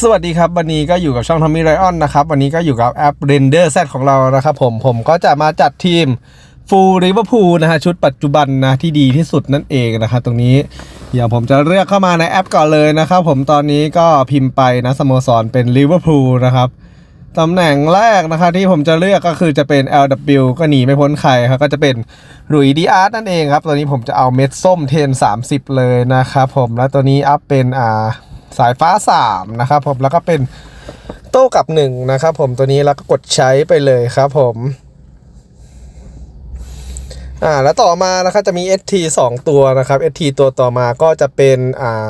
สวัสดีครับวันนี้ก็อยู่กับช่องทอมมี่ไรออนนะครับ วันนี้ก็อยู่กับแอป Render Z ของเรานะครับผมผมก็จะมาจัดทีมฟูลริเวอร์พูลนะฮะชุดปัจจุบันนะที่ดีที่สุดนั่นเองนะครับตรงนี้เดี๋ยวผมจะเลือกเข้ามาในแอปก่อนเลยนะครับผมตอนนี้ก็พิมพ์ไปนะสโมสรเป็นลิเวอร์พูลนะครับตำแหน่งแรกนะครับที่ผมจะเลือกก็คือจะเป็น LW ก็หนีไม่พ้นใครครับก็จะเป็นหลุยดีอาร์ตนั่นเองครับตัวนี้ผมจะเอาเม็ดส้มเทน30 เลยนะครับผมแล้วตัวนี้อัพเป็นอ่า สายฟ้า 3 นะครับผมแล้วก็เป็นโต้กับ 1 นะครับผมตัวนี้แล้วก็กดใช้ไปเลยครับผมอ่าแล้วต่อมานะครับจะมี ST 2 ตัวนะครับ ST ตัวต่อมาก็จะเป็นอ่า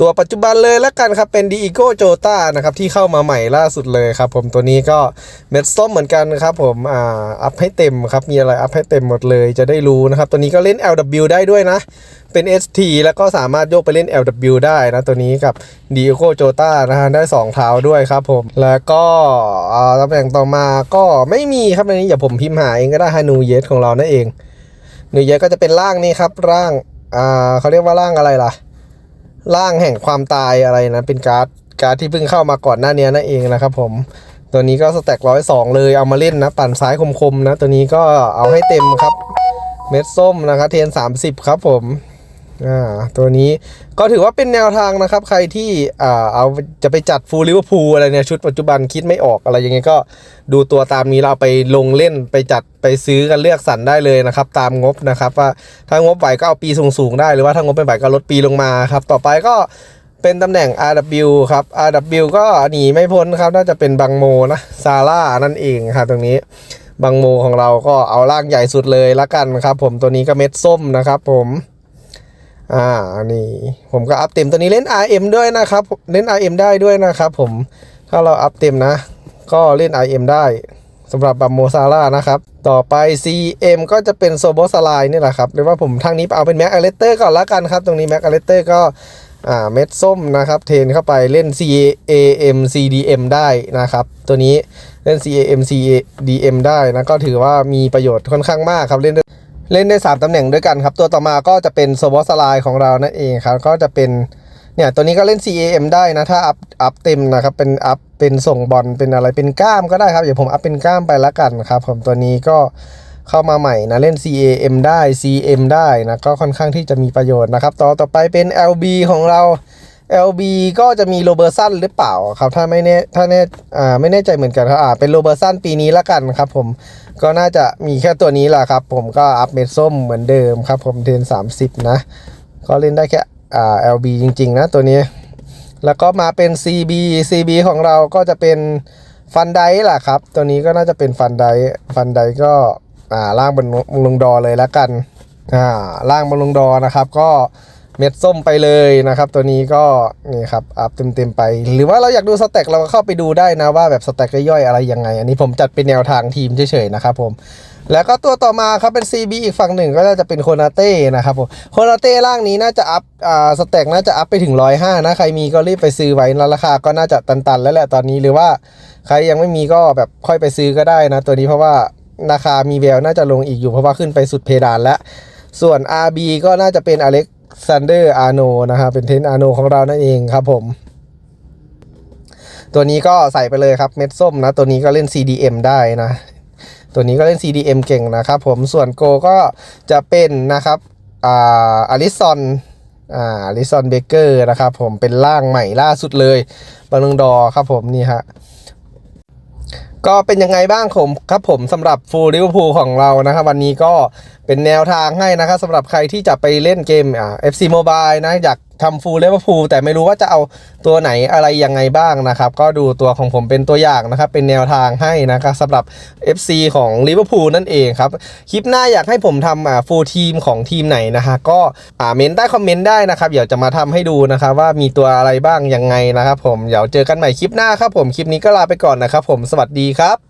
ตัวปัจจุบันเลยแล้วกันครับ เป็น d i โก้โจตานะครับ ที่เข้ามาใหม่ล่าสุดเลยครับ ผมตัวนี้ก็เม็ดส้มเหมือนกันครับ ผมอ่าอัพให้เต็มครับ มีอะไรอัพให้เต็มหมดเลยจะได้รู้นะครับ ตัวนี้ก็เล่น LW ได้ด้วยนะ เป็น ST แล้วก็สามารถโยกไปเล่น LW ได้นะตัวนี้กับ d i โก้โจตานะฮะได้ 2 เท้าด้วยครับผม แล้วก็อ่าตำแหน่งต่อมาก็ไม่มีครับในนี้อย่าผมพิมพ์หาเองก็ได้ฮานูเยสของเรานั่นเองนูเยสก็จะเป็นร่างนี้ครับร่างอ่าเขาเรียกว่าร่างอะไรล่ะ ร่างแห่งความตายอะไรนะ เป็นการ์ดการ์ดที่เพิ่งเข้ามาก่อนหน้านี้นั่นเองนะครับผมตัวนี้ก็สแต็กร้อยสองเลยเอามาเล่นนะ ปั่นซ้ายคมๆนะ ตัวนี้ก็เอาให้เต็มครับ เม็ดส้มนะครับเทนสามสิบครับผม อ่าตัวนี้ก็ถือว่าเป็นแนวทางนะครับ ใครที่อ่าเอาจะไปจัดฟูลลิเวอร์พูลอะไรเนี่ยชุดปัจจุบันคิดไม่ออกอะไรยังไงก็ดูตัวตามนี้เราไปลงเล่นไปจัดไปซื้อกันเลือกสรรได้เลยนะครับ ตามงบนะครับว่าถ้างบไหวก็เอาปีสูงๆได้หรือว่าถ้างบไม่ไหวก็ลดปีลงมาครับ ต่อไปก็เป็นตำแหน่ง RW ครับ RW ก็หนีไม่พ้นครับ น่าจะเป็นบังโมนะซาร่านั่นเองครับตรงนี้บางโมของเราก็เอาร่างใหญ่สุดเลยละกันครับ ผมตัวนี้ก็เม็ดส้มนะครับ ผม อ่านี่ผมก็อัพเต็มตัวนี้เล่น RM ด้วยนะครับเล่น RM ได้ด้วยนะครับผมถ้าเราอัพเต็มนะ ก็เล่น RM ได้สำหรับบัมโมซาร่านะครับ ต่อไป CM ก็จะเป็นโซโบสไลน์นี่แหละครับหรือว่าผมทางนี้เอาเป็นแม็กอเลเตอร์ก่อนละกันครับ ตรงนี้แม็กอเลเตอร์ก็อ่าเม็ดส้มนะครับเทนเข้าไปเล่น CAM CDM ได้นะครับ ตัวนี้เล่น CAM CDM ได้นะก็ถือว่ามีประโยชน์ค่อนข้างมากครับเล่น เล่นได้ 3ตำแหน่งด้วยกันครับ ตัวต่อมาก็จะเป็นโซบอสไลน์ของเรานั่นเองครับ ก็จะเป็นเนี่ยตัวนี้ก็เล่น CAM ได้นะ ถ้าอัพอัพเต็มนะครับ เป็นอัพเป็นส่งบอลเป็นอะไรเป็นก้ามก็ได้ครับ เดี๋ยวผมอัพเป็นก้ามไปละกันครับผมตัวนี้ก็เข้ามาใหม่นะเล่น CAM ได้ CM ได้นะก็ค่อนข้างที่จะมีประโยชน์นะครับ ต่อต่อไปเป็น LB ของเรา LB ก็จะมีโรเบอร์สันหรือเปล่าครับถ้าไม่แน่ถ้าแน่อ่าไม่แน่ใจเหมือนกันครับอ่าเป็นโรเบอร์สันปีนี้ละกันครับผมก็น่าจะมีแค่ตัวนี้แหละครับ ผมก็อัพเม็ดส้มเหมือนเดิมครับ ผมเทน30นะ ก็เล่นได้แค่อ่า LB จริง ๆ นะตัวนี้ แล้วก็มาเป็น CB CB ของเราก็จะเป็นฟันไดแหละครับ ตัวนี้ก็น่าจะเป็นฟันไดฟันไดก็อ่าล่างบนลงดอเลยแล้วกันอ่าล่างบนลงดอนะครับ ก็ เม็ดส้มไปเลยนะครับ ตัวนี้ก็นี่ครับอัพเต็มๆไป หรือว่าเราอยากดูสเต็กเราก็เข้าไปดูได้นะว่าแบบสเต็กย่อยอะไรยังไง อันนี้ผมจัดเป็นแนวทางทีมเฉยๆนะครับผมแล้วก็ตัวต่อมาครับเป็น CB อีกฝั่งหนึ่งก็น่าจะเป็นโคนาเต้นะครับผมโคนาเต้ร่างนี้น่าจะอัพอ่าสเต็กน่าจะอัพไปถึง 105 นะ ใครมีก็รีบไปซื้อไว้แล้วราคาก็น่าจะตันๆ แล้วแหละตอนนี้หรือว่าใครยังไม่มีก็แบบค่อยไปซื้อก็ได้นะ ตัวนี้เพราะว่าราคามีแววน่าจะลงอีกอยู่เพราะว่าขึ้นไปสุดเพดานแล้ว ส่วน RB ก็น่าจะเป็นอเล็ก ซานเดอร์อาโนนะครับเป็นเทนอาโนของเรานั่นเองครับผม ตัวนี้ก็ใส่ไปเลยครับเม็ดส้มนะ ตัวนี้ก็เล่น CDM ได้นะ ตัวนี้ก็เล่น CDM เก่งนะครับผมส่วนโกก็จะเป็นนะครับอ่าอลิซอนอ่าอลิซอนเบเกอร์นะครับผมเป็นร่างใหม่ล่าสุดเลยบอลลงดอครับผมนี่ฮะ ก็เป็นยังไงบ้างผมครับผมสำหรับฟูลลิเวอร์พูลของเรานะครับ วันนี้ก็เป็นแนวทางให้นะครับสำหรับใครที่จะไปเล่นเกมอ่า FC Mobile นะอยาก ทำฟูลลิเวอร์พูลแต่ไม่รู้ว่าจะเอาตัวไหนอะไรยังไงบ้างนะครับ ก็ดูตัวของผมเป็นตัวอย่างนะครับ เป็นแนวทางให้นะครับสำหรับ FC ของลิเวอร์พูลนั่นเองครับ คลิปหน้าอยากให้ผมทำอ่าฟูลทีมของทีมไหนนะฮะก็อ่าเมนใต้คอมเมนต์ได้นะครับเดี๋ยวจะมาทำให้ดูนะครับว่ามีตัวอะไรบ้างยังไงนะครับ ผมเดี๋ยวเจอกันใหม่คลิปหน้าครับผมคลิปนี้ก็ลาไปก่อนนะครับ ผมสวัสดีครับ